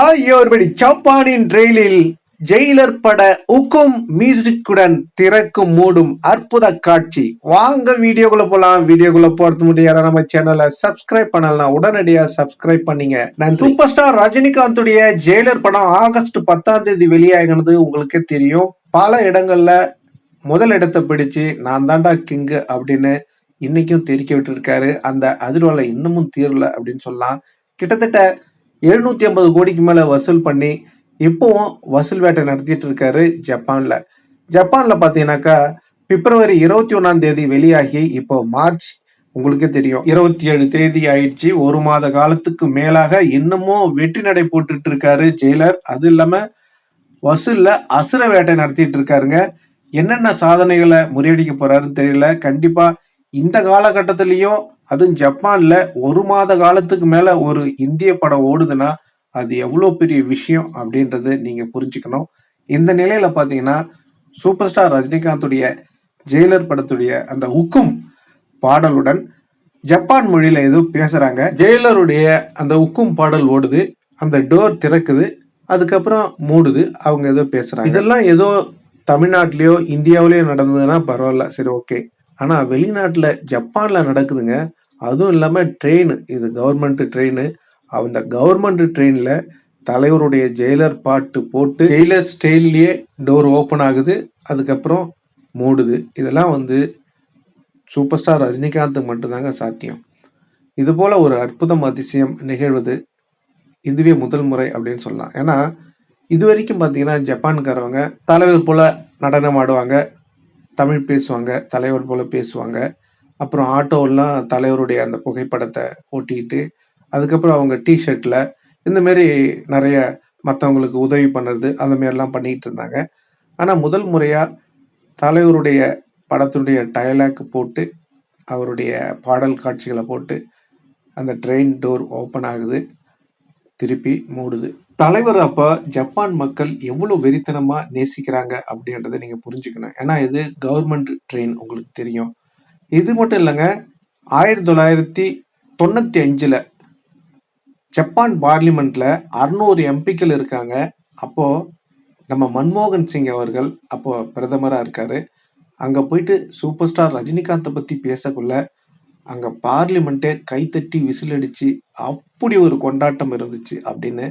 everybody ஜப்பானின் ரயிலில் Jailer பட உக்கும் மியூசிக்குடன் திறக்கும் மூடும் அற்புத காட்சி. வாங்க வீடியோக்குள்ள போலாம். வீடியோக்குள்ள போறது முடியாத நம்ம சேனலை சப்ஸ்கிரைப் பண்ணலாம் உடனடியா சப்ஸ்கிரைப் பண்ணீங்க. நான் சூப்பர் ஸ்டார் ரஜினிகாந்துடைய ஜெயிலர் படம் ஆகஸ்ட் பத்தாம் தேதி வெளியாகினது உங்களுக்கே தெரியும். பல இடங்கள்ல முதல் இடத்தை பிடிச்சு நான் தாண்டா கிங்கு அப்படின்னு இன்னைக்கும் தெரிக்க விட்டுருக்காரு அந்த அதிர்வலை இன்னமும் தீரல அப்படின்னு சொல்லலாம். கிட்டத்தட்ட எழுநூத்தி ஐம்பது கோடிக்கு மேல வசூல் பண்ணி இப்பவும் வசூல் வேட்டை நடத்திட்டு இருக்காரு ஜப்பான்ல. ஜப்பான்ல பாத்தீங்கன்னாக்கா பிப்ரவரி இருபத்தி ஒன்னாம் தேதி வெளியாகி இப்போ மார்ச் உங்களுக்கே தெரியும் இருபத்தி ஏழு தேதி ஆயிடுச்சு. ஒரு மாத காலத்துக்கு மேலாக இன்னமும் வெற்றி நடை போட்டுட்டு இருக்காரு ஜெயிலர். அது இல்லாம வசூல்ல அசுர வேட்டை நடத்திட்டு இருக்காருங்க. என்னென்ன சாதனைகளை முறியடிக்க போறாருன்னு தெரியல. கண்டிப்பா இந்த காலகட்டத்திலையும் அதுவும் ஜப்பான்ல ஒரு மாத காலத்துக்கு மேல ஒரு இந்திய படம் ஓடுதுன்னா அது எவ்வளோ பெரிய விஷயம் அப்படின்றது நீங்க புரிஞ்சுக்கணும். இந்த நிலையில பாத்தீங்கன்னா சூப்பர் ஸ்டார் ரஜினிகாந்துடைய ஜெயிலர் படத்துடைய அந்த உக்கும் பாடலுடன் ஜப்பான் மொழியில ஏதோ பேசுறாங்க. ஜெயிலருடைய அந்த உக்கும் பாடல் ஓடுது அந்த டோர் திறக்குது அதுக்கப்புறம் மூடுது அவங்க ஏதோ பேசுறாங்க. இதெல்லாம் ஏதோ தமிழ்நாட்டிலயோ இந்தியாவிலயோ நடந்ததுன்னா பரவாயில்ல சரி ஓகே. ஆனா வெளிநாட்டுல ஜப்பான்ல நடக்குதுங்க அதுவும் இல்லாமல் ட்ரெயின் இது கவர்மெண்ட் ட்ரெயின் அந்த கவர்மெண்ட் ட்ரெயினில் தலைவருடைய ஜெயிலர் பாட்டு போட்டு ஜெயிலர் ஸ்டைல்லையே டோர் ஓப்பன் ஆகுது அதுக்கப்புறம் மூடுது. இதெல்லாம் வந்து சூப்பர் ஸ்டார் ரஜினிகாந்த் மட்டும்தாங்க சாத்தியம். இது போல் ஒரு அற்புதம் அதிசயம் நிகழ்வது இதுவே முதல் முறை அப்படின்னு சொல்லலாம். ஏன்னா இது வரைக்கும் பார்த்தீங்கன்னா ஜப்பான்காரவங்க தலைவர் போல் நடனம் ஆடுவாங்க தமிழ் பேசுவாங்க தலைவர் போல் பேசுவாங்க. அப்புறம் ஆட்டோலாம் தலைவருடைய அந்த புகைப்படத்தை ஒட்டிட்டு அதுக்கப்புறம் அவங்க டிஷர்ட்ல இந்த மாதிரி நிறைய மற்றவங்களுக்கு உதவி பண்ணுறது அந்த மாதிரிலாம் பண்ணிக்கிட்டு இருந்தாங்க. ஆனால் முதல் முறையாக தலைவருடைய படத்துடைய டயலாக் போட்டு அவருடைய பாடல் காட்சிகளை போட்டு அந்த ட்ரெயின் டோர் ஓப்பன் ஆகுது திருப்பி மூடுது. தலைவர் அப்போ ஜப்பான் மக்கள் எவ்வளோ வெறித்தனமாக நேசிக்கிறாங்க அப்படின்றத நீங்கள் புரிஞ்சுக்கணும். ஏன்னா இது கவர்மெண்ட் ட்ரெயின் உங்களுக்கு தெரியும். இது மட்டும் இல்லைங்க ஆயிரத்தி தொள்ளாயிரத்தி தொண்ணூற்றி அஞ்சில் ஜப்பான் பார்லிமெண்ட்டில் அறுநூறு எம்பிக்கள் இருக்காங்க. அப்போது நம்ம மன்மோகன் சிங் அவர்கள் அப்போது பிரதமராக இருக்கார். அங்கே போயிட்டு சூப்பர் ஸ்டார் ரஜினிகாந்தை பற்றி பேசக்குள்ள அங்கே பார்லிமெண்ட்டே கைத்தட்டி விசில் அப்படி ஒரு கொண்டாட்டம் இருந்துச்சு அப்படின்னு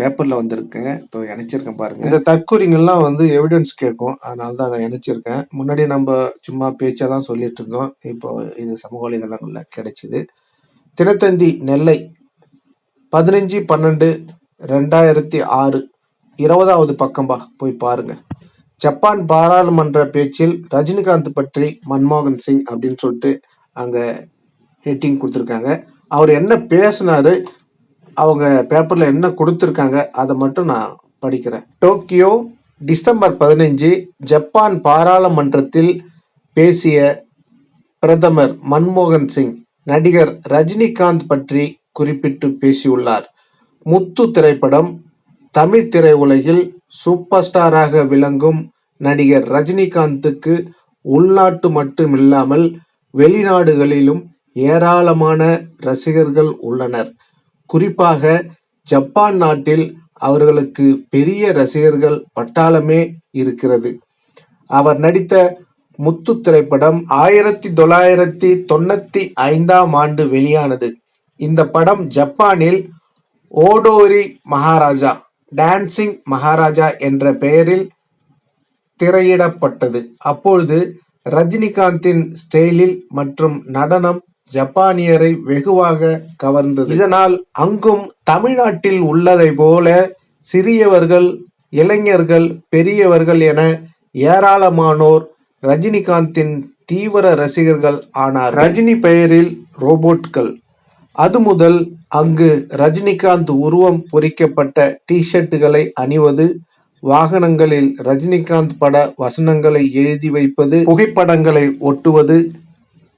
பேப்பர்ல வந்திருக்குங்க இப்போ இணைச்சிருக்கேன் பாருங்க. இந்த தற்கொலைகள்லாம் வந்து எவிடன்ஸ் கேட்கும். அதனால தான் அதை இணைச்சிருக்கேன். முன்னாடி நம்ம சும்மா பேச்சா தான் சொல்லிட்டு இருந்தோம். இப்போ இது சமூக வலைதளங்கள்ல கிடைச்சிது. தினத்தந்தி நெல்லை பதினஞ்சு பன்னெண்டு ரெண்டாயிரத்தி ஆறு இருபதாவது பக்கம்பா போய் பாருங்க. ஜப்பான் பாராளுமன்ற பேச்சில் ரஜினிகாந்த் பற்றி மன்மோகன் சிங் அப்படின்னு சொல்லிட்டு அங்க ஹெட்டிங் கொடுத்துருக்காங்க. அவர் என்ன பேசினாரு? அவங்க பேப்பரில் என்ன கொடுத்துருக்காங்க அதை மட்டும் நான் படிக்கிறேன். டோக்கியோ டிசம்பர் பதினைஞ்சு ஜப்பான் பாராளுமன்றத்தில் பேசிய பிரதமர் மன்மோகன் சிங் நடிகர் ரஜினிகாந்த் பற்றி குறிப்பிட்டு பேசியுள்ளார். முத்து திரைப்படம் தமிழ் திரையுலகில் சூப்பர் ஸ்டாராக விளங்கும் நடிகர் ரஜினிகாந்துக்கு உள்நாட்டு மட்டுமில்லாமல் வெளிநாடுகளிலும் ஏராளமான ரசிகர்கள் உள்ளனர். குறிப்பாக ஜப்பான் நாட்டில் அவர்களுக்கு பெரிய ரசிகர்கள் பட்டாளமே இருக்கிறது. அவர் நடித்த முத்து திரைப்படம் ஆயிரத்தி தொள்ளாயிரத்தி தொண்ணூத்தி ஐந்தாம் ஆண்டு வெளியானது. இந்த படம் ஜப்பானில் ஓடோரி மகாராஜா டான்சிங் மகாராஜா என்ற பெயரில் திரையிடப்பட்டது. அப்பொழுது ரஜினிகாந்தின் ஸ்டைலில் மற்றும் நடனம் ஜப்பானியரை வெகுவாக கவர்ந்தது. இதனால் அங்கும் தமிழ்நாட்டில் உள்ளதை போல சிறியவர்கள் இளைஞர்கள் பெரியவர்கள் என ஏராளமானோர் ரஜினிகாந்தின் தீவிர ரசிகர்கள் ஆனார் ரஜினி பெயரில் ரோபோட்கள். அது முதல் அங்கு ரஜினிகாந்த் உருவம் பொறிக்கப்பட்ட டிஷர்ட்டுகளை அணிவது வாகனங்களில் ரஜினிகாந்த் பட வசனங்களை எழுதி வைப்பது புகைப்படங்களை ஒட்டுவது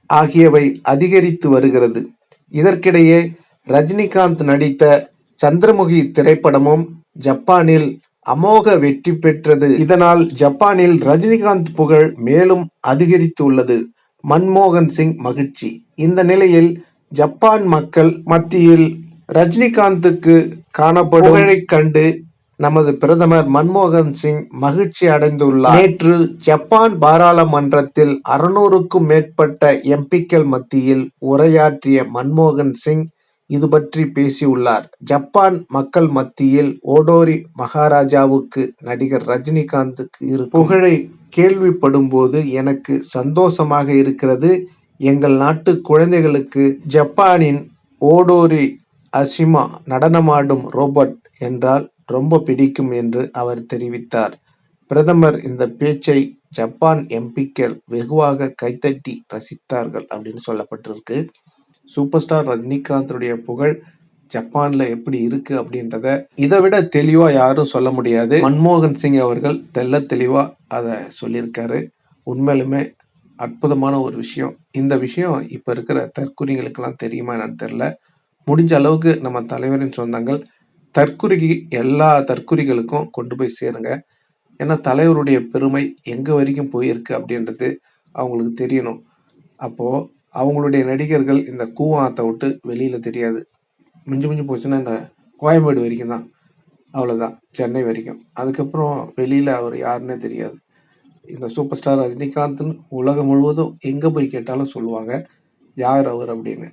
ஆகியவை அதிகரித்து வருகிறது. இதற்கிடையே ரஜினிகாந்த் நடித்த சந்திரமுகி திரைப்படமும் ஜப்பானில் அமோக வெற்றி பெற்றது. இதனால் ஜப்பானில் ரஜினிகாந்த் புகழ் மேலும் அதிகரித்துள்ளது. மன்மோகன் சிங் மகிழ்ச்சி. இந்த நிலையில் ஜப்பான் மக்கள் மத்தியில் ரஜினிகாந்துக்கு காணப்படும் புகழைக் கண்டு நமது பிரதமர் மன்மோகன் சிங் மகிழ்ச்சி அடைந்துள்ளார். நேற்று ஜப்பான் பாராளுமன்றத்தில் அறுநூறுக்கும் மேற்பட்ட எம்பிக்கள் மத்தியில் உரையாற்றிய மன்மோகன் சிங் இது பற்றி பேசியுள்ளார். ஜப்பான் மக்கள் மத்தியில் ஓடோரி மகாராஜாவுக்கு நடிகர் ரஜினிகாந்துக்கு இருக்கும் புகழை கேள்விப்படும்போது எனக்கு சந்தோஷமாக இருக்கிறது. எங்கள் நாட்டு குழந்தைகளுக்கு ஜப்பானின் ஓடோரி அசிமா நடனமாடும் ரோபோட் என்றால் ரொம்ப பிடிக்கும் என்று அவர் தெரிவித்தார். பிரதமர் இந்த பேச்சை ஜப்பான் எம்பிக்கள் வெகுவாக கைத்தட்டி ரசித்தார்கள் அப்படின்னு சொல்லப்பட்டிருக்கு. சூப்பர் ஸ்டார் ரஜினிகாந்தனுடைய புகழ் ஜப்பான்ல எப்படி இருக்கு அப்படின்றத இதை விட தெளிவா யாரும் சொல்ல முடியாது. மன்மோகன் சிங் அவர்கள் தெல்ல தெளிவா அதை சொல்லியிருக்காரு. உண்மையிலுமே அற்புதமான ஒரு விஷயம். இந்த விஷயம் இப்ப இருக்கிற தற்குறிகளுக்கெல்லாம் தெரியுமா என்னன்னு தெரியல. முடிஞ்ச அளவுக்கு நம்ம தலைவரின் சொந்தங்கள் தற்குறி எல்லா தற்குறிகளுக்கும் கொண்டு போய் சேருங்க. ஏன்னா தலைவருடைய பெருமை எங்கே வரைக்கும் போயிருக்கு அப்படின்றது அவங்களுக்கு தெரியணும். அப்போது அவங்களுடைய நடிகர்கள் இந்த கூவாத்தை விட்டு வெளியில் தெரியாது. மிஞ்சி மிஞ்சி போச்சுன்னா இந்த கோயம்பேடு வரைக்கும் தான். அவ்வளோதான் சென்னை வரைக்கும். அதுக்கப்புறம் வெளியில் அவர் யாருன்னே தெரியாது. இந்த சூப்பர் ஸ்டார் ரஜினிகாந்த்னு உலகம் முழுவதும் எங்கே போய் கேட்டாலும் சொல்லுவாங்க யார் அவர் அப்படின்னு.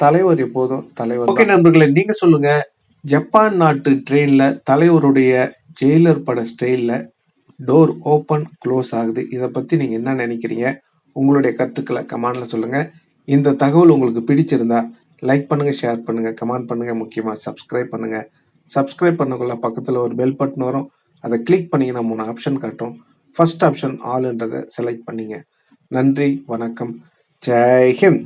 தலைவர் எப்போதும் தலைவர் ஓகே நண்பர்களே நீங்கள் சொல்லுங்கள் ஜப்பான் நாட்டு ட்ரெயினில் தலைவருடைய ஜெயிலர் பட ஸ்டைலில் டோர் ஓப்பன் க்ளோஸ் ஆகுது. இதை பற்றி நீங்கள் என்ன நினைக்கிறீங்க? உங்களுடைய கருத்துக்களை கமாண்டில் சொல்லுங்கள் இந்த தகவல் உங்களுக்கு பிடிச்சிருந்தா லைக் பண்ணுங்கள் ஷேர் பண்ணுங்கள் கமெண்ட் பண்ணுங்கள் முக்கியமாக சப்ஸ்கிரைப் பண்ணுங்கள் சப்ஸ்கிரைப் பண்ணக்குள்ள பக்கத்தில் ஒரு பெல் பட்டன் வரும். அதை கிளிக் பண்ணிங்கன்னா மூணு ஆப்ஷன் காட்டும். ஃபர்ஸ்ட் ஆப்ஷன் ஆல்ன்றதை செலக்ட் பண்ணிங்க. நன்றி வணக்கம். ஜெய்ஹிந்த்